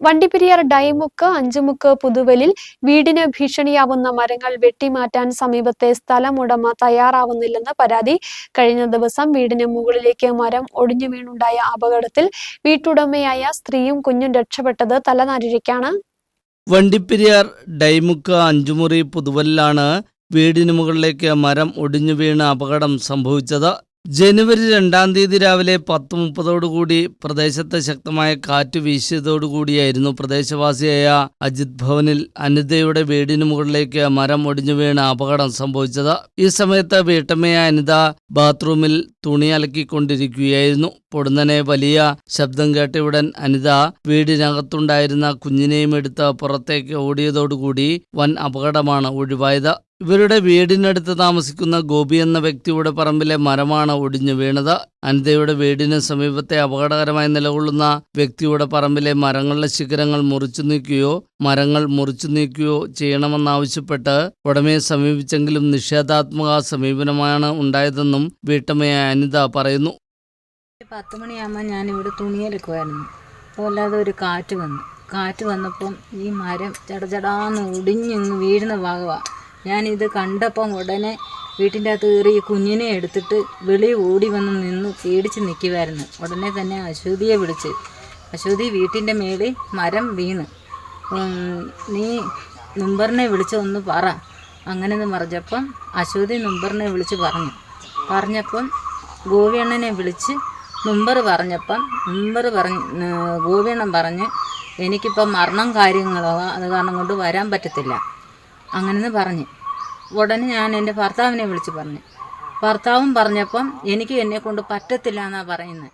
വണ്ടിപ്പെരിയാർ ഡൈമുക്ക് അഞ്ചുമുക്ക് പുതുവലിൽ വീടിന് ഭീഷണിയാവുന്ന മരങ്ങൾ വെട്ടിമാറ്റാൻ സമീപത്തെ സ്ഥലമുടമ തയ്യാറാവുന്നില്ലെന്ന് പരാതി. കഴിഞ്ഞ ദിവസം വീടിന് മുകളിലേക്ക് മരം ഒടിഞ്ഞു വീണുണ്ടായ അപകടത്തിൽ വീട്ടുടമയായ സ്ത്രീയും കുഞ്ഞും രക്ഷപ്പെട്ടത് തലനാരിഴയ്ക്കാണ്. വണ്ടിപ്പെരിയാർ ഡൈമുക്ക് അഞ്ചുമുറി പുതുവലിലാണ് വീടിന് മുകളിലേക്ക് മരം ഒടിഞ്ഞു വീണ് അപകടം സംഭവിച്ചത്. ജനുവരി രണ്ടാം തീയതി രാവിലെ പത്ത് മുപ്പതോടുകൂടി പ്രദേശത്തെ ശക്തമായ കാറ്റ് വീശിയതോടുകൂടിയായിരുന്നു പ്രദേശവാസിയായ അജിത് ഭവനിൽ അനിതയുടെ വീടിന് മുകളിലേക്ക് മരം ഒടിഞ്ഞു വീണ് അപകടം സംഭവിച്ചത്. ഈ സമയത്ത് വീട്ടമ്മയായ അനിത ബാത്റൂമിൽ തുണി അലക്കിക്കൊണ്ടിരിക്കുകയായിരുന്നു. പൊടുന്നനെ വലിയ ശബ്ദം കേട്ടയുടൻ അനിത വീടിനകത്തുണ്ടായിരുന്ന കുഞ്ഞിനെയും എടുത്ത് പുറത്തേക്ക് ഓടിയതോടുകൂടി വൻ അപകടമാണ് ഒഴിവായത്. ഇവരുടെ വീടിനടുത്ത് താമസിക്കുന്ന ഗോപി എന്ന വ്യക്തിയുടെ പറമ്പിലെ മരമാണ് ഒടിഞ്ഞു വീണത്. അനിതയുടെ വീടിന് സമീപത്തെ അപകടകരമായി നിലകൊള്ളുന്ന വ്യക്തിയുടെ പറമ്പിലെ മരങ്ങളുടെ ശിഖരങ്ങൾ മുറിച്ചു നീക്കുകയോ മരങ്ങൾ മുറിച്ചു നീക്കുകയോ ചെയ്യണമെന്നാവശ്യപ്പെട്ട് ഉടമയെ സമീപിച്ചെങ്കിലും നിഷേധാത്മക സമീപനമാണ് ഉണ്ടായതെന്നും വീട്ടമ്മയായ അനിത പറയുന്നു. പത്ത് മണിയാകുമ്പോൾ ഞാൻ ഇവിടെ തുണിയെടുക്കുമായിരുന്നു അല്ലാതെ ഒരു കാറ്റ് വന്നു. കാറ്റ് വന്നപ്പം ഈ മരം ചടചടാന്ന് ഒടിഞ്ഞിങ്ങ് വീഴുന്ന ഭാഗമാണ് ഞാനിത് കണ്ടപ്പം ഉടനെ വീട്ടിന്റെ അകത്ത് കയറി കുഞ്ഞിനെ എടുത്തിട്ട് വെളി ഓടി വന്ന് നിന്ന് പേടിച്ച് നിൽക്കുമായിരുന്നു ഉടനെ തന്നെ അശ്വതിയെ വിളിച്ച്. അശ്വതി വീട്ടിന്റെ മേളിൽ മരം വീണ്. നീ നുംബറിനെ വിളിച്ച് ഒന്ന് പറ. അങ്ങനെ പറഞ്ഞപ്പം അശ്വതി നുംബറിനെ വിളിച്ച് പറഞ്ഞു. പറഞ്ഞപ്പം ഗോവിയണ്ണനെ വിളിച്ച് നുംബർ പറഞ്ഞപ്പം നുംബർ പറഞ്ഞ് ഗോവിയണ്ണൻ പറഞ്ഞ് എനിക്കിപ്പം മരണം കാര്യങ്ങളോ അത് കാരണം കൊണ്ട് വരാൻ പറ്റത്തില്ല. അങ്ങനെന്ന് പറഞ്ഞ്. ഉടനെ ഞാൻ എന്റെ ഭർത്താവിനെ വിളിച്ച് പറഞ്ഞു. ഭർത്താവും പറഞ്ഞപ്പം എനിക്ക് എന്നെ കൊണ്ട് പറ്റത്തില്ല എന്നാണ് പറയുന്നത്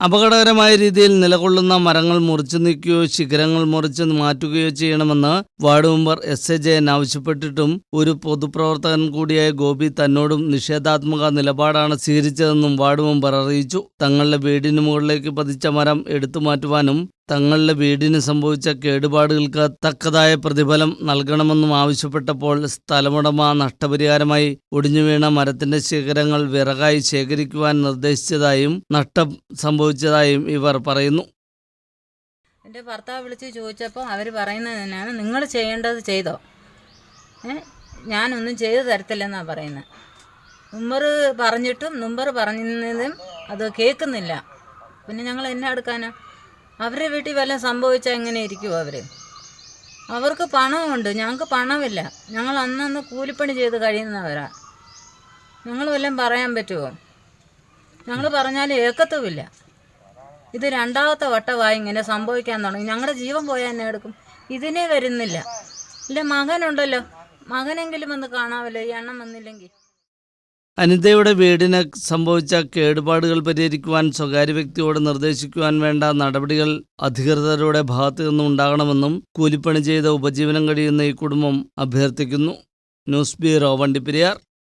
അപകടകരമായ രീതിയിൽ നിലകൊള്ളുന്ന മരങ്ങൾ മുറിച്ചു നീക്കുകയോ ശിഖരങ്ങൾ മുറിച്ച് മാറ്റുകയോ ചെയ്യണമെന്ന് ward member S A Jayan ആവശ്യപ്പെട്ടിട്ടും ഒരു പൊതുപ്രവർത്തകൻ കൂടിയായ ഗോപി തന്നോടും നിഷേധാത്മക നിലപാടാണ് സ്വീകരിച്ചതെന്നും വാർഡ് മെമ്പർ അറിയിച്ചു. തങ്ങളുടെ വീടിന് മുകളിലേക്ക് പതിച്ച മരം എടുത്തു മാറ്റുവാനും തങ്ങളുടെ വീടിന് സംഭവിച്ച കേടുപാടുകൾക്ക് തക്കതായ പ്രതിഫലം നൽകണമെന്നും ആവശ്യപ്പെട്ടപ്പോൾ സ്ഥലമുടമ നഷ്ടപരിഹാരമായി ഒടിഞ്ഞുവീണ മരത്തിന്റെ ശിഖരങ്ങൾ വിറകായി ശേഖരിക്കുവാൻ നിർദ്ദേശിച്ചതായും നഷ്ടം സംഭവിച്ചതായും ഇവർ പറയുന്നു. എന്റെ ഭർത്താവ് വിളിച്ച് ചോദിച്ചപ്പോൾ അവർ പറയുന്നത് തന്നെയാണ് നിങ്ങൾ ചെയ്യേണ്ടത് ചെയ്തോ? ഏ ഞാനൊന്നും ചെയ്തു തരത്തില്ലെന്നാണ് പറയുന്നത് നുമ്പർ പറഞ്ഞിട്ടും നുമ്പർ പറഞ്ഞതും അത് കേൾക്കുന്നില്ല. പിന്നെ ഞങ്ങൾ എന്നെ എടുക്കാനാ? അവരുടെ വീട്ടിൽ വല്ലതും സംഭവിച്ചാൽ എങ്ങനെ ഇരിക്കും അവർ അവർക്ക് പണമുണ്ട്. ഞങ്ങൾക്ക് പണമില്ല. ഞങ്ങൾ അന്നന്ന് കൂലിപ്പണി ചെയ്ത് കഴിയുന്നവരാ. ഞങ്ങൾ വല്ലതും പറയാൻ പറ്റുമോ ഞങ്ങൾ പറഞ്ഞാൽ ഏക്കത്തുമില്ല. ഇത് രണ്ടാമത്തെ വട്ടമായി ഇങ്ങനെ സംഭവിക്കാൻ തുടങ്ങി. ഞങ്ങളുടെ ജീവൻ പോയാൽ എന്നെ എടുക്കും. ഇതിനെ വരുന്നില്ല. ഇല്ല മകനുണ്ടല്ലോ. മകനെങ്കിലും ഒന്ന് കാണാമല്ലോ. ഈ എണ്ണം വന്നില്ലെങ്കിൽ. അനിതയുടെ വീടിന് സംഭവിച്ച കേടുപാടുകൾ പരിഹരിക്കുവാൻ സ്വകാര്യ വ്യക്തിയോട് നിർദ്ദേശിക്കുവാൻ വേണ്ട നടപടികൾ അധികൃതരുടെ ഭാഗത്തു നിന്നും ഉണ്ടാകണമെന്നും കൂലിപ്പണി ചെയ്ത ഉപജീവനം കഴിയുന്ന ഈ കുടുംബം അഭ്യർത്ഥിക്കുന്നു. News bureau Vandiperiyar.